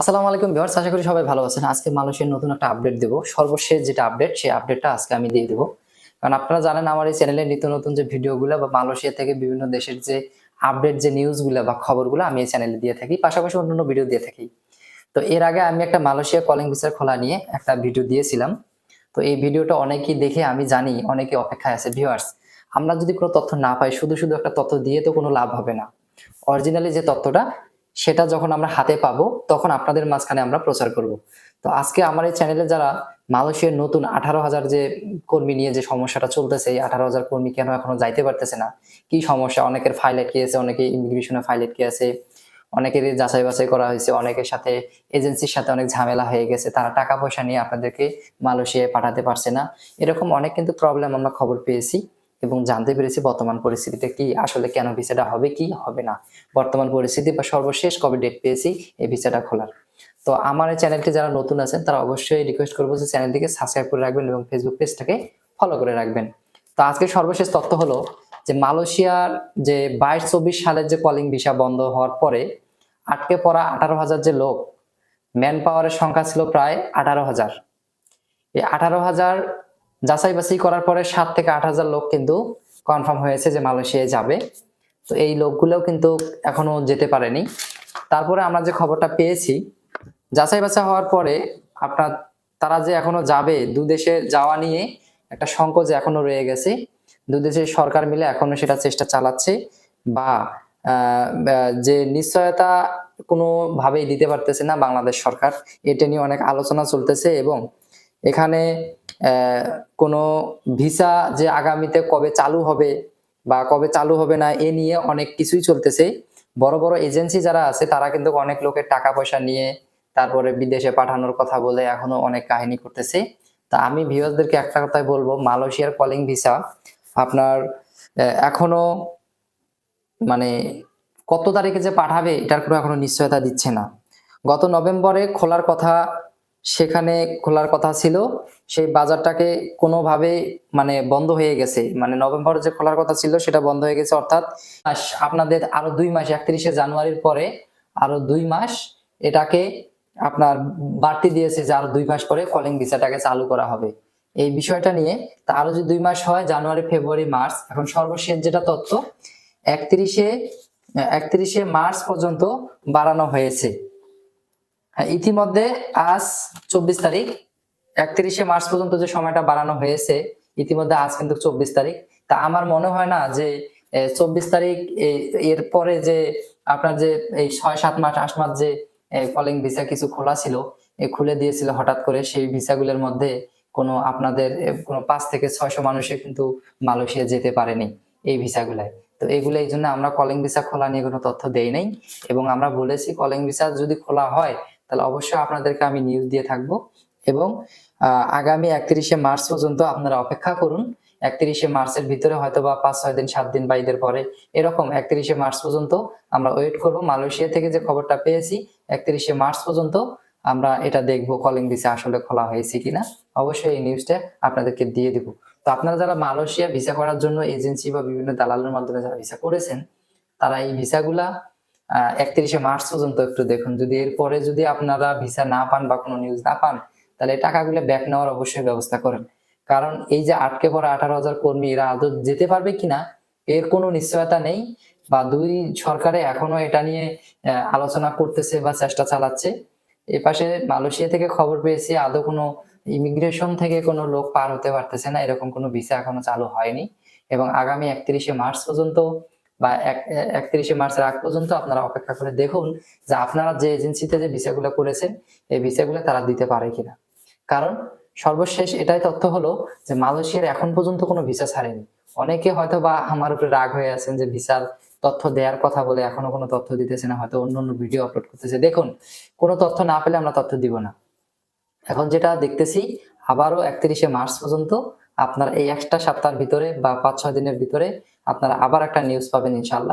আসসালামু আলাইকুম ভিউয়ার্স, আশা করি সবাই ভালো আছেন। আজকে মালয়েশিয়ার নতুন একটা আপডেট দেবো। সর্বশেষ যেটা আপডেট, সেই আপডেটটা আজকে আমি দিয়ে দেবো। কারণ আপনারা জানেন, আমার এই চ্যানেলে নিত্য নতুন যে ভিডিওগুলো বা মালয়েশিয়া থেকে বিভিন্ন দেশের যে আপডেট যে নিউজগুলো বা খবরগুলো আমি এই চ্যানেলে দিয়ে থাকি, পাশাপাশি অন্যান্য ভিডিও দিয়ে থাকি। তো এর আগে আমি একটা মালয়েশিয়া কলিং ভিসার খোলা নিয়ে একটা ভিডিও দিয়েছিলাম। তো এই ভিডিওটা অনেকেই দেখে আমি জানি অনেকে অপেক্ষায় আছে। ভিউয়ার্স, আমরা যদি কোনো তথ্য না পাই, শুধু শুধু একটা তথ্য দিয়ে তো কোনো লাভ হবে না। অরিজিনালি যে তথ্যটা সেটা যখন আমরা হাতে পাবো, তখন আপনাদের মাঝখানে আমরা প্রচার করব। তো আজকে আমার এই চ্যানেলে যারা মালয়েশিয়ার নতুন আঠারো হাজার যে কর্মী নিয়ে যে সমস্যাটা চলতেছে, এই আঠারো হাজার কর্মী কেন এখনও যাইতে পারতেছে না? কি সমস্যা? অনেকের ফাইল আটকে আছে অনেকে ইমিগ্রেশনে ফাইল আটকে আছে অনেকের যাচাই বাছাই করা হয়েছে, অনেকের সাথে এজেন্সির সাথে অনেক ঝামেলা হয়ে গেছে, তারা টাকা পয়সা নিয়ে আপনাদেরকে মালয়েশিয়ায় পাঠাতে পারছে না। এরকম অনেক কিন্তু প্রবলেম আমরা খবর পেয়েছি। এবং জানতে পেরেছি বর্তমান পরিস্থিতিতে কি, আসলে কেন ভিসাটা হবে, কি হবে না। বর্তমান পরিস্থিতি বা সর্বশেষ কবে ডেট পেয়েছি, এই ভিসাটা খোলার। তো আমার এই চ্যানেলটি যারা নতুন আছেন, তারা অবশ্যই রিকোয়েস্ট করব যে চ্যানেলটিকে সাবস্ক্রাইব করে রাখবেন এবং ফেসবুক পেজটাকে ফলো করে রাখবেন। তো আজকে সর্বশেষ তথ্য হলো যে মালয়েশিয়ার যে বাইশ চব্বিশ সালের যে কলিং ভিসা বন্ধ হওয়ার পরে আটকে পড়া আঠারো হাজার যে লোক ম্যান পাওয়ারের সংখ্যা ছিল প্রায় আঠারো হাজার। এই আঠারো হাজার যাচাই বাছাই করার পরে সাত থেকে আট হাজার লোক কিন্তু কনফার্ম হয়েছে যে মালয়েশিয়ায় যাবে। তো এই লোকগুলোও কিন্তু এখনও যেতে পারেনি। তারপরে আমরা যে খবরটা পেয়েছি যাচাই বাছাই হওয়ার পরে আপনার তারা যে এখনও যাবে, দু দেশে যাওয়া নিয়ে একটা সংকোচ এখনও রয়ে গেছে। দু দেশের সরকার মিলে এখনও সেটা চেষ্টা চালাচ্ছে বা যে নিশ্চয়তা কোনোভাবেই দিতে পারতেছে না বাংলাদেশ সরকার। এটা নিয়ে অনেক আলোচনা চলতেছে এবং এখানে কোনো ভিসা যে আগামীতে কবে চালু হবে বা কবে চালু হবে না, এ নিয়ে অনেক কিছুই চলতেছে। বড় বড় এজেন্সি যারা আছে, তারা কিন্তু অনেক লোকের টাকা পয়সা নিয়ে তারপরে বিদেশে পাঠানোর কথা বলে এখনও অনেক কাহিনী করতেছে। তা আমি ভিউয়ারদেরকে একটা কথাই বলব, মালয়েশিয়ার কলিং ভিসা আপনার এখনও মানে কত তারিখে যে পাঠাবে, এটার কোনো এখনও নিশ্চয়তা দিচ্ছে না। গত নভেম্বরে খোলার কথা সেখানে খোলার কথা ছিল। সেই বাজারটাকে কোনোভাবে মানে বন্ধ হয়ে গেছে। মানে নভেম্বরে যে খোলার কথা ছিল সেটা বন্ধ হয়ে গেছে অর্থাৎ আপনাদের আরও দুই মাস একত্রিশে জানুয়ারির পরে আরও দুই মাস এটাকে আপনার বাড়তি দিয়েছে যে আরও দুই মাস পরে কলিং ভিসাটাকে চালু করা হবে। এই বিষয়টা নিয়ে তা আরও যদি দুই মাস হয় জানুয়ারি ফেব্রুয়ারি মার্চ এখন সর্বশেষ যেটা তথ্য একত্রিশে একত্রিশে মার্চ পর্যন্ত বাড়ানো হয়েছে। হ্যাঁ, ইতিমধ্যে আজ চব্বিশ তারিখ, একত্রিশে মার্চ পর্যন্ত যে সময়টা বাড়ানো হয়েছে, ইতিমধ্যে আজ কিন্তু চব্বিশ তারিখ। তা আমার মনে হয় না যে চব্বিশ তারিখ এর পরে যে আপনার যে এই ছয় সাত মাস, আট মাস যে কলিং ভিসা কিছু খোলা ছিল খুলে দিয়েছিল হঠাৎ করে, সেই ভিসাগুলোর মধ্যে কোনো আপনাদের কোনো পাঁচ থেকে ছয়শো মানুষে কিন্তু মালয়েশিয়া যেতে পারেনি এই ভিসাগুলাই তো এগুলো এই জন্য আমরা কলিং ভিসা খোলা নিয়ে কোনো তথ্য দেই নাই এবং আমরা বলেছি কলিং ভিসা যদি খোলা হয় তাহলে অবশ্যই আপনাদেরকে আমি নিউজ দিয়ে থাকব। এবং আগামী একত্রিশে মার্চ পর্যন্ত আপনারা অপেক্ষা করুন। একত্রিশে মার্চের ভিতরে হয়তো বা পাঁচ, ছয় দিন, সাত দিন বা ঈদের পরে এরকম একত্রিশে মার্চ পর্যন্ত আমরা ওয়েট করব। মালয়েশিয়া থেকে যে খবরটা পেয়েছি, একত্রিশে মার্চ পর্যন্ত আমরা এটা দেখব কলিং ভিসা আসলে খোলা হয়েছে কিনা। অবশ্যই এই নিউজটা আপনাদেরকে দিয়ে দিব। তো আপনারা যারা মালয়েশিয়া ভিসা করার জন্য এজেন্সি বা বিভিন্ন দালালের মাধ্যমে যারা ভিসা করেছেন, তারা এই ভিসাগুলা একত্রিশে মার্চ পর্যন্ত একটু দেখুন। যদি এরপরে যদি আপনারা ভিসা না পান বা কোনো নিউজ না পান, তাহলে টাকাগুলো ব্যাক নেওয়ার অবশ্যই ব্যবস্থা করেন। কারণ এই যে আটকে পড়া আঠারো হাজার কর্মী, এরা আদৌ যেতে পারবে কিনা, এর কোনো নিশ্চয়তা নেই বা দুই সরকারে এখনও এটা নিয়ে আলোচনা করতেছে বা চেষ্টা চালাচ্ছে। এ পাশে মালয়েশিয়া থেকে খবর পেয়েছি, আদৌ কোনো ইমিগ্রেশন থেকে কোনো লোক পার হতে পারতেছে না, এরকম কোনো ভিসা এখনও চালু হয়নি। এবং আগামী একত্রিশে মার্চ পর্যন্ত বা একত্রিশে মার্চের আগ পর্যন্ত আপনারা অপেক্ষা করে দেখুন যে আপনারা যে এজেন্সিতে যে ভিসাগুলো করেছেন, এই ভিসাগুলো তারা দিতে পারে কিনা। কারণ সর্বশেষ এটাই তথ্য হলো যে মালয়েশিয়ার এখন পর্যন্ত কোনো ভিসা ছাড়েনি। অনেকে হয়তো বা আমার উপরে রাগ হয়ে আছেন যে ভিসার তথ্য দেওয়ার কথা বলে এখনও কোনো তথ্য দিতেছে না, হয়তো অন্য অন্য ভিডিও আপলোড করতেছে। দেখুন, কোনো তথ্য না পেলে আমরা তথ্য দিব না। এখন যেটা দেখতেছি, আবারও একত্রিশে মার্চ পর্যন্ত আপনার এই একটা সপ্তাহের ভিতরে বা পাঁচ ছয় দিনের ভিতরে আপনারা আবার একটা নিউজ পাবেন ইনশাল্লাহ